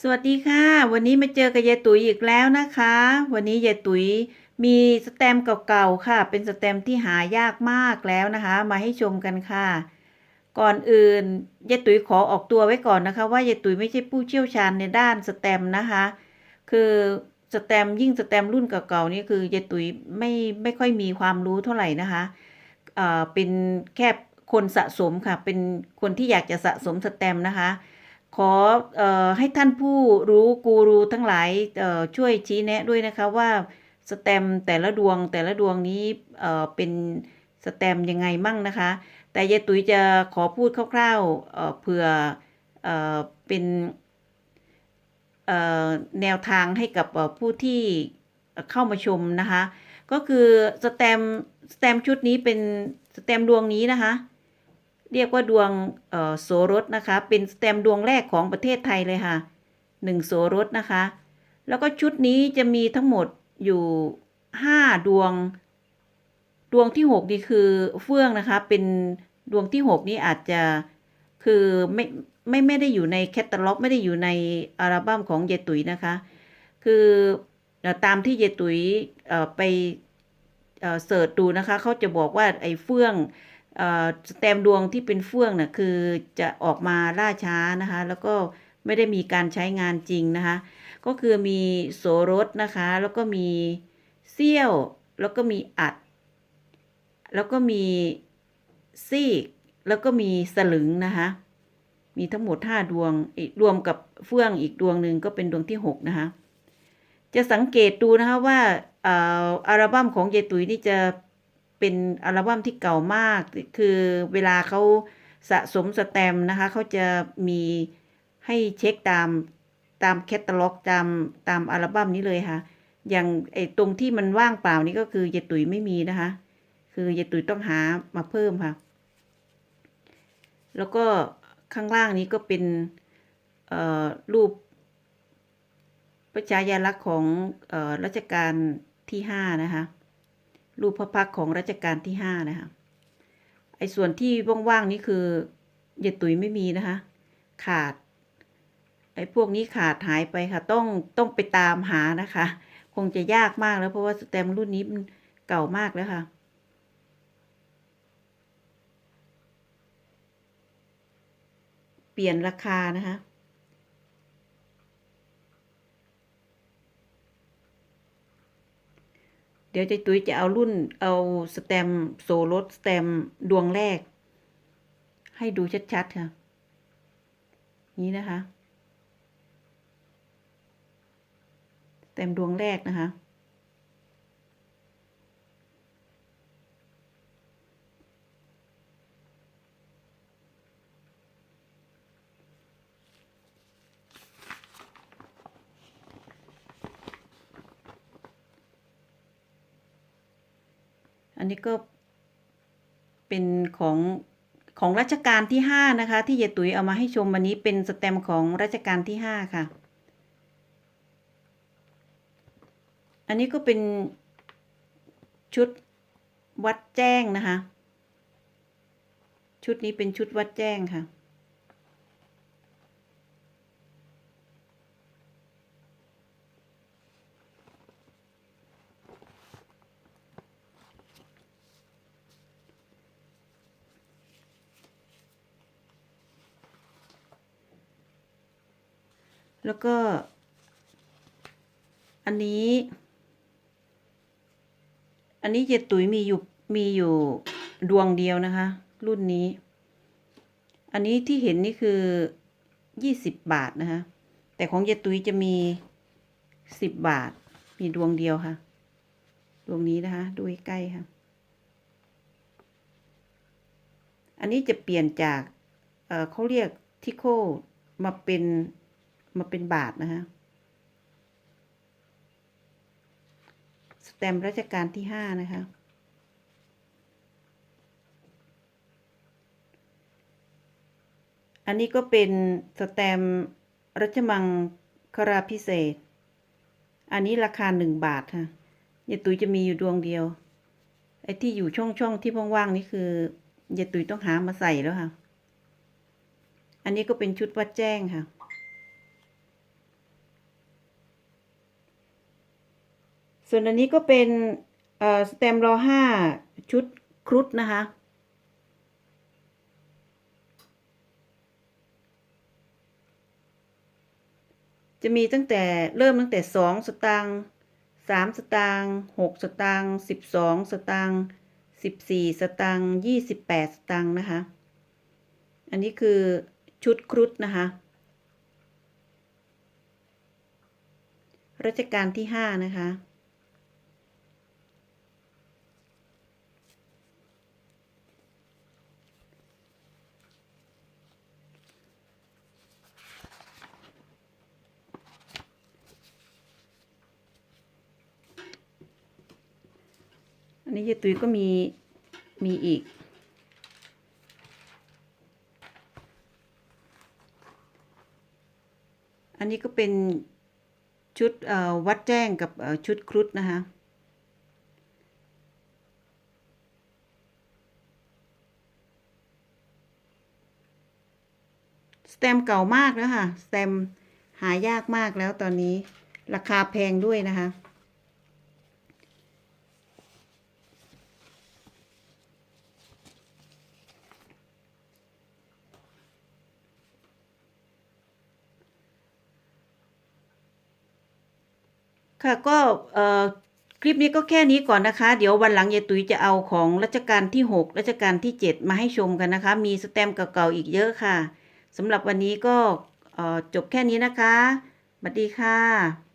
สวัสดีค่ะ วันนี้มาเจอกับยายตุ๋ยอีกแล้วนะคะ วันนี้ยายตุ๋ยมีสแตมเก่าๆค่ะ เป็นสแตมที่หายากมากแล้วนะคะ มาให้ชมกันค่ะ ก่อนอื่นยายตุ๋ยขอออกตัวไว้ก่อนนะคะ ว่ายายตุ๋ยไม่ใช่ผู้เชี่ยวชาญในด้านสแตมนะคะ คือสแตมยิ่งสแตมรุ่นเก่าๆนี่คือยายตุ๋ยไม่ไม่ค่อยมีความรู้เท่าไหร่นะคะเอ่อเป็นแค่คนสะสมค่ะ เป็นคนที่อยากจะสะสมสแตมนะคะ ขอออให้ท่านผู้รู้กูรูทั้งหลายช่วยชี้แนะด้วยนะคะว่าสแตมแต่ละดวงแต่ละดวงนี้เเป็นสแตมยังไงมั่งนะคะ แต่ยายตุ๋ยจะขอพูดคร่าวๆเเผื่อเอเป็นแนวทางให้กับผู้ที่เข้ามาชมนะคะ ก็คือสแตมสแตมชุดนี้เป็นสแตมดวงนี้นะคะ เรียกว่าดวงโสรสนะคะ เป็นสแตมดวงแรกของประเทศไทยเลยค่ะหนึ่งโสรสนะคะ แล้วก็ชุดนี้จะมีทั้งหมดอยู่ห้าดวง ดวงที่หกนี่คือเฟื่องนะคะ เป็นดวงที่หกนี้อาจจะคือไม่ไม่ไม่ได้อยู่ในแคตตาล็อก ไม่ได้อยู่ในอัลบั้มของเยตุยนะคะ คือตามที่เยตุยไปเสิร์ชดูนะคะ เขาจะบอกว่าไอ้เฟื่อง สแตมดวงที่เป็นเฟื่องน่ะคือจะออกมาล่าช้านะคะ แล้วก็ไม่ได้มีการใช้งานจริงนะคะ ก็คือมีโสรสนะคะ แล้วก็มีเสี้ยว แล้วก็มีอัด แล้วก็มีซีก แล้วก็มีสลึงนะคะ มีทั้งหมดห้าดวงรวมกับเฟื่องอีกดวงหนึ่งก็เป็นดวงที่หกนะคะ จะสังเกตดูนะคะว่าอัลบั้มของเยตุยนี่จะ เป็นอัลบั้มที่เก่ามาก คือเวลาเขาสะสมสแตมนะคะเขาจะมีให้เช็คตามตามแคตตาล็อกตามตามอัลบั้มนี้เลยค่ะ อย่างไอ้ตรงที่มันว่างเปล่านี่ก็คือเยตุยไม่มีนะคะ คือเยตุยต้องหามาเพิ่มค่ะ แล้วก็ข้างล่างนี้ก็เป็นเอ่อรูปพระชายาลักษณ์ของเอ่อรัชกาลที่ห้านะคะ รูปพระพักตร์ของรัชกาลที่ห้านะคะ ไอ้ส่วนที่ว่างๆนี่คือเยตุยไม่มีนะคะ ขาด ไอ้พวกนี้ขาดหายไปค่ะ ต้องต้องไปตามหานะคะ คงจะยากมากแล้วเพราะว่าสแตมป์รุ่นนี้มันเก่ามากแล้วค่ะเปลี่ยนราคานะคะ เดี๋ยวเจะตุ้ยจะเอารุ่นเอาสแตมโซลดสแตมดวงแรก ให้ดูชัดๆค่ะ นี้นะคะสแตมดวงแรกนะคะ นนี้ก็เป็นของของรัชกาลที่ห้านะคะ ที่เยตุ๋ยเอามาให้ชมวันนี้เป็นสแตมของรัชกาลที่ห้าค่ะ อันนี้ก็เป็นชุดวัดแจ้งนะคะ ชุดนี้เป็นชุดวัดแจ้งค่ะ แล้วก็ อันนี้ อันนี้เจตุ๋ยมีอยู่มีอยู่ดวงเดียวนะคะ รุ่นนี้ อันนี้ที่เห็นนี่คือยี่สิบบาทนะคะ แต่ของเยตุยจะมีสิบบาท มีดวงเดียวค่ะ ดวงนี้นะคะ ดูใกล้ค่ะ อันนี้จะเปลี่ยนจาก เเขาเรียกทิโคมาเป็น มาเป็นบาทนะคะสแตมป์รัชกาลที่ห้านะคะ อันนี้ก็เป็นสแตมป์รัชมังคราพิเศษ อันนี้ราคาหนึ่งบาทค่ะยายตุยจะมีอยู่ดวงเดียว ไอ้ที่อยู่ช่องช่องที่ว่างๆนี่คือยายตุยต้องหามาใส่แล้วค่ะ อันนี้ก็เป็นชุดวัดแจ้งค่ะ ส่วนอันนี้ก็เป็นสแตมรอห้าชุดครุฑนะคะจะมีตั้งแต่เริ่มตั้งแต่สองสตางค์สามสตางค์หกสตางค์สิบสองสตางค์สิบสี่สตางค์ยี่สิบแปดสตางค์นะคะ อันนี้คือชุดครุฑนะคะรัชกาลที่ห้านะคะ นนี้ยายตุ้ยก็มีมีอีก อันนี้ก็เป็นชุดวัดแจ้งกับชุดครุฑนะคะสแตมเก่ามากแล้วค่ะ สแตมหายากมากแล้วตอนนี้ ราคาแพงด้วยนะคะ ค่ะก็เอ่อคลิปนี้ก็แค่นี้ก่อนนะคะ เดี๋ยววันหลังยายตุ๋ยจะเอาของรัชกาลที่ 6 รัชกาลที่ 7 มาให้ชมกันนะคะ มีสแตมป์เก่าๆอีกเยอะค่ะสำหรับวันนี้ก็จบแค่นี้นะคะสวัสดีค่ะ